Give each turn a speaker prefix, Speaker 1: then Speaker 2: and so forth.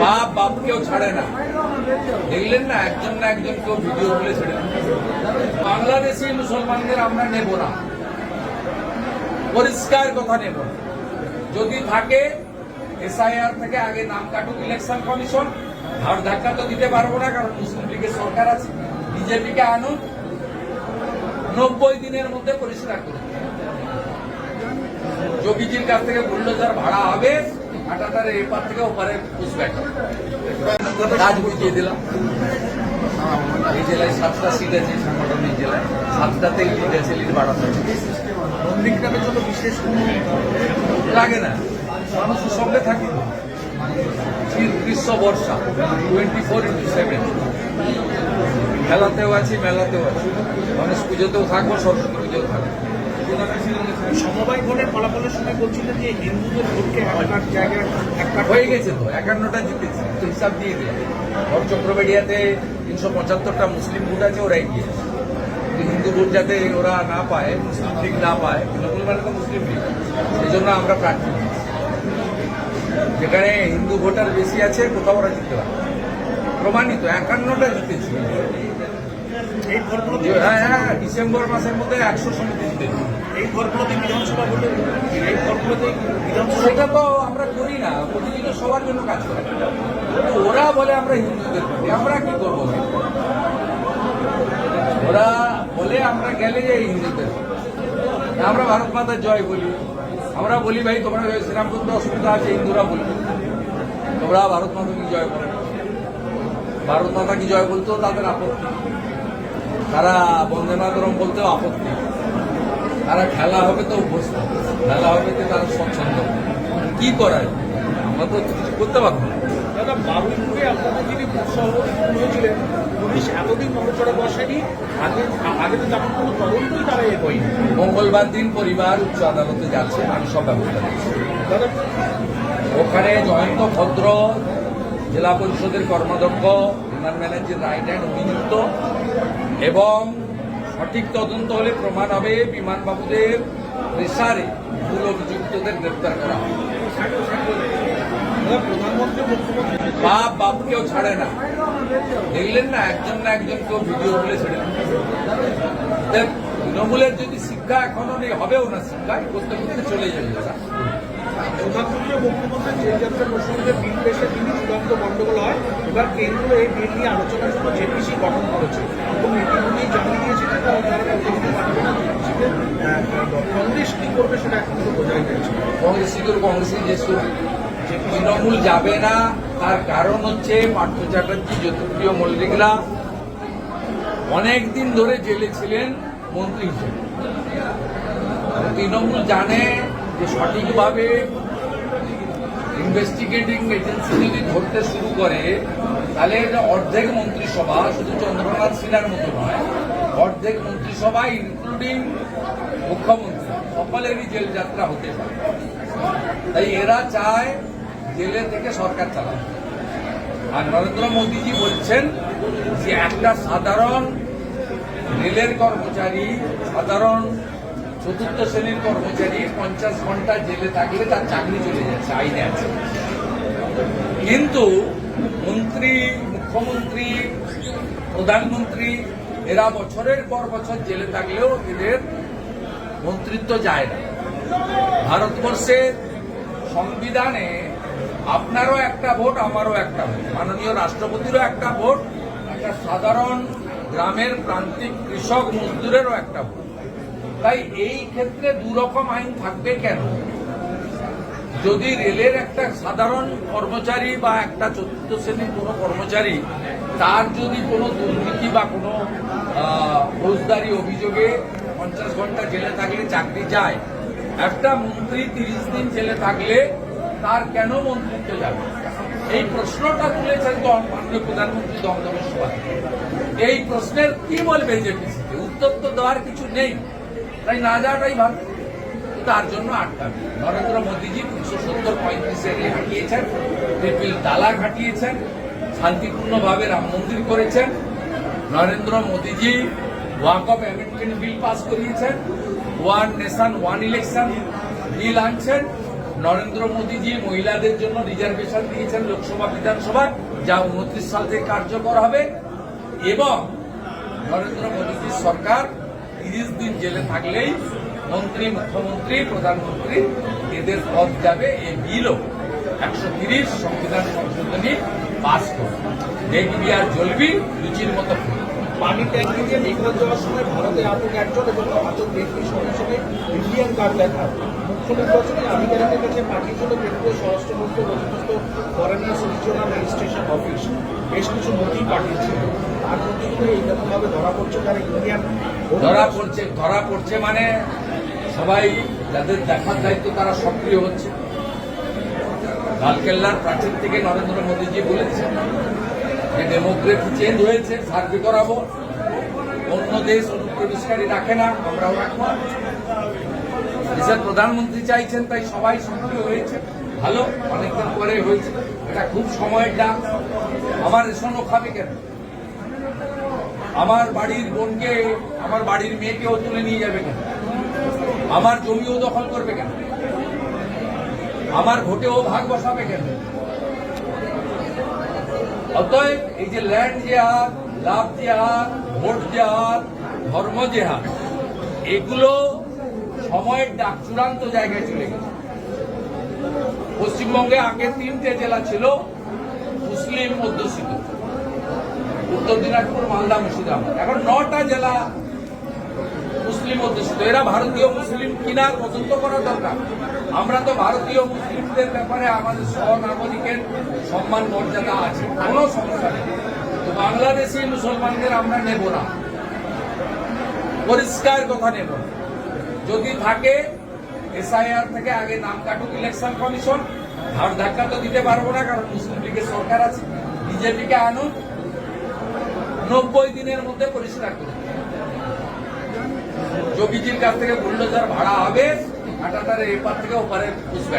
Speaker 1: বাপ বাপকেও ছাড়ে না। দেখলেন না, একজন না একজন কেউ ভিডিও তুলে ছেড়ে। বাংলাদেশি মুসলমানদের আমরা নেব না। পরিষ্কার কথা নেব। যদি থাকে, এসআইআর থেকে আগে নাম কাটুক ইলেকশন কমিশন আর ধাক্কা তো দিতে পারব না, কারণ মুসলিম লীগের সরকার আছে। বিজেপিকে আনুন, নব্বই দিনের মধ্যে পরিষ্কার করুন। যোগীজির কাছ থেকে বুল্ডোজার ভাড়া হবে। হাটাতারের এপার থেকে ওপারে পুষবে কাজ বুঝিয়ে দিলাম। এই জেলায় সাতটা সিট আছে সাংগঠনিক জেলায়। সাতটাতেই লিড বাড়াতে হবে।
Speaker 2: নন্দীগ্রামের বিশেষ
Speaker 1: লাগে না। মানুষের সঙ্গে থাকি। শীত গ্রীষ্ম বর্ষা টোয়েন্টি ফোর ইন্টু সেভেন খেলাতেও আছি, মেলাতেও আছি। গণেশ পুজোতেও থাকব, সরস্বতী পুজোতেও থাকব।
Speaker 2: সমবায় ভোটের ফলাফলের সময় বলছিলেন যে হিন্দুদের ভোটকে এক জায়গায় এক কাঠ
Speaker 1: হয়ে গেছে তো একান্নটা জিতেছি তো হিসাব দিয়ে দিলাম। ধর চক্রবেড়িয়াতে তিনশো পঁচাত্তরটা মুসলিম ভোট আছে ওরাই গিয়েছে। হিন্দু ভোট যাতে ওরা না পায় মুসলিম লীগ না পায় তৃণমূল মানে তো মুসলিম লীগ সেই জন্য আমরা প্রার্থী যেখানে হিন্দু ভোটার বেশি আছে কোথাও ওরা জিততে পারে প্রমাণিত একান্নটা জিতেছে। হ্যাঁ হ্যাঁ ডিসেম্বর মাসের মধ্যে একশো সমিতি
Speaker 2: এই ফলগুলোতে বিধানসভা ভোটে এই ফলগুলোতে বিধানসভা
Speaker 1: সেটা তো আমরা করি না প্রতিদিন সবার জন্য কাজ করে। ওরা বলে আমরা হিন্দুদের পার্টি আমরা কি করব? ওরা বলে আমরা গেলে যে হিন্দুদের আমরা ভারত মাতার জয় বলি। আমরা বলি, ভাই, তোমরা শ্রীরাম করতে অসুবিধা আছে, হিন্দুরা বলবে তোমরা ভারত মাতা কি জয় বলো ভারত মাতা কি জয় বলতো? তাদের আপত্তি। তারা বন্দে মাতরম বলতেও আপত্তি। তারা খেলা হবে তো অভ্যস্ত। খেলা হবে তো তারা স্বচ্ছন্দ। কি করায়? আমরা তো কিছু করতে পারব না।
Speaker 2: দাদা বাবুইপুরে আপনাদের যিনি সভাপতি হয়েছিলেন পুলিশ এতদিন বসেনি আগে আগে তো তেমন কোনো তদন্তই তারা এ
Speaker 1: মঙ্গলবার দিন পরিবার উচ্চ আদালতে যাচ্ছে আমি সব ব্যবস্থা
Speaker 2: দাদা
Speaker 1: ওখানে জয়ন্ত ভদ্র জেলা পরিষদের কর্মাধ্যক্ষ, বিমান ব্যানার্জির রাইট হ্যান্ড অভিযুক্ত এবং সঠিক তদন্ত হলে প্রমাণ হবে বিমানবাবুদের প্রেসারে মূল অভিযুক্তদের গ্রেপ্তার করা।
Speaker 2: মুখ্যমন্ত্রী
Speaker 1: বাপ বাপকেও ছাড়ে না। দেখলেন না, একজন না একজন কেউ ভিডিও তুলে ছেড়ে তৃণমূলের যদি শিক্ষা এখনও নেই, হবেও না শিক্ষা করতে করতে চলে যাবে।
Speaker 2: প্রধানমন্ত্রী মুখ্যমন্ত্রী যাত্রা প্রসঙ্গে বিল পেশে তিনি চূড়ান্ত গণ্ডগোল হয়, এবার কেন্দ্র এই বিল নিয়ে আলোচনার জন্য জেপিসি গঠন করেছে। এবং ইতিমধ্যেই জানিয়ে দিয়েছে যে তারা পারবে না, জেপিসিতে কংগ্রেস করবে সেটা এখন তো বোঝাই যাচ্ছে
Speaker 1: কংগ্রেস কি করে কংগ্রেস যে তৃণমূল যাবে না, তার কারণ হচ্ছে পার্থ চ্যাটার্জি জ্যোতিপ্রিয় মল্লিকরা অনেক দিন ধরে জেলে ছিলেন মন্ত্রী হিসেবে। তৃণমূল জানে যে সঠিকভাবে ইনভেস্টিগেটিং এজেন্সি যদি ধরতে শুরু করে, তাহলে এটা অর্ধেক মন্ত্রিসভা, শুধু চন্দ্রনাথ সিনহার মতো নয়, অর্ধেক মন্ত্রিসভা ইনক্লুডিং মুখ্যমন্ত্রী, সকলেরই জেল যাত্রা হতে পারে। তাই এরা চায় জেলে থেকে সরকার চালাবে আর নরেন্দ্র মোদীজি বলছেন যে একটা সাধারণ রেলের কর্মচারী, সাধারণ চতুর্থ শ্রেণির কর্মচারী পঞ্চাশ ঘণ্টা জেলে থাকলে তার চাকরি চলে যাচ্ছে, আইনে আছে। কিন্তু মন্ত্রী, মুখ্যমন্ত্রী, প্রধানমন্ত্রী, এরা বছরের পর বছর জেলে থাকলেও এদের মন্ত্রিত্ব যায় না। ভারতবর্ষের সংবিধানে আপনারও একটা ভোট, আমারও একটা ভোট, মাননীয় রাষ্ট্রপতিরও একটা ভোট, একটা সাধারণ গ্রামের প্রান্তিক কৃষক মজদুরেরও একটা ভোট। তাই এই ক্ষেত্রে দুরকম আইন থাকবে কেন? যদি রেলের একটা সাধারণ কর্মচারী বা একটা চতুর্থ শ্রেণির কোনো কর্মচারী তার যদি কোনো দুর্নীতি বা কোনো ফৌজদারি অভিযোগে পঞ্চাশ ঘণ্টা জেলে থাকলে চাকরি যায় একটা মন্ত্রী তিরিশ দিন জেলে থাকলে তার কেন মন্ত্রিত্ব যাবে? এই প্রশ্নটা তুলেছেন মাননীয় প্রধানমন্ত্রী দমদমের সভায়। এই প্রশ্নের কি বলবে জেপিসিকে উত্তর তো দেওয়ার কিছু নেই। তাই না যাওয়াটাই ভালো। তার জন্য আটকাবে নরেন্দ্র মোদীজি তিনশো সত্তর পঁয়ত্রিশে হাঁটিয়েছেন ট্রিপিল তালাক হাঁটিয়েছেন শান্তিপূর্ণভাবে রাম মন্দির করেছেন। নরেন্দ্র মোদীজি ওয়াক অফ অ্যামেন্ডমেন্ট বিল পাস করিয়েছেন one nation one election bill আনছেন। নরেন্দ্র মোদীজি মহিলাদের জন্য রিজার্ভেশন দিয়েছেন লোকসভা বিধানসভায় যা উনত্রিশ সাল থেকে কার্যকর হবে। এবং নরেন্দ্র মোদীজির সরকার তিরিশ দিন জেলে থাকলেই মন্ত্রী, মুখ্যমন্ত্রী, প্রধানমন্ত্রী এদের পদ যাবে এই বিলও। একশো তিরিশ সংবিধান সংশোধনী পাস করবে। দেখবি আর জ্বলবি? লুচির মতো
Speaker 2: পানি ট্যাঙ্কি দিয়ে মেঘনাথ যাওয়ার সময় ভারতে আটক একজন এবং আটক ব্যক্তির সঙ্গে সঙ্গে ইন্ডিয়ান কার্ড দেখা। মুখ্য নির্বাচনী আধিকারিকের কাছে পাঠিয়েছিল কেন্দ্রীয় স্বরাষ্ট্রমন্ত্রী অধীনস্থ ফরেনার্স রিজিওনাল রেজিস্ট্রেশন অফিস। বেশ কিছু নথি পাঠিয়েছিল। ধরা পড়ছে
Speaker 1: ধরা পড়ছে মানে সবাই যাদের দেখার দায়িত্ব তারা সক্রিয় হচ্ছে। লালকেল্লার প্রাচীর থেকে নরেন্দ্র মোদীজি বলেছেন যে ডেমোগ্রাফি চেঞ্জ হয়েছে, সার্ভে করাবো। অন্য দেশ অনুপ্রবেশকারী রাখে না, আমরাও রাখব। দেশের প্রধানমন্ত্রী চাইছেন, তাই সবাই সক্রিয় হয়েছে। ভালো, অনেকদিন পরে হয়েছে। এটা খুব সময়ের ডাক। আমার রেশনও খাবে কেন? আমার বাড়ির বোনকে, আমার বাড়ির মেয়েকেও তুলে নিয়ে যাবে কেন? আমার জমিও দখল করবে কেন? আমার ভোটেও ভাগ বসাবে কেন? অতএব এই যে ল্যান্ড জেহাদ লাভ জেহাদ ভোট জেহাদ ধর্ম জেহাদ এগুলো সময়ের ডাক চূড়ান্ত জায়গায় চলে গেছে। পশ্চিমবঙ্গে আগে তিনটে জেলা ছিল মুসলিম অধ্যুষিত উত্তর দিনাজপুর, মালদা, মুর্শিদাবাদ। এখন নটা জেলা মুসলিম অধ্যুষিত। এরা ভারতীয় মুসলিম কিনা করা দরকার। আমরা তো ভারতীয় মুসলিমদের ব্যাপারে আমাদের সহনাগরিকের সম্মান, মর্যাদা আছে। সমস্যা নেই। বাংলাদেশি মুসলমানদের আমরা নেব না। পরিষ্কার কথা নেব। যদি থাকে, এসআইআর থেকে আগে নাম কাটুক ইলেকশন কমিশন। ধার ধাক্কা তো দিতে পারব না, কারণ মুসলিম লীগের সরকার আছে। বিজেপিকে আনুন নব্বই দিনের মধ্যে পরিষ্কার করে যোগীজির কাছ থেকে বুল্ডোজার ভাড়া হবে হাটাতারে এপার থেকে ওপারে পুষবে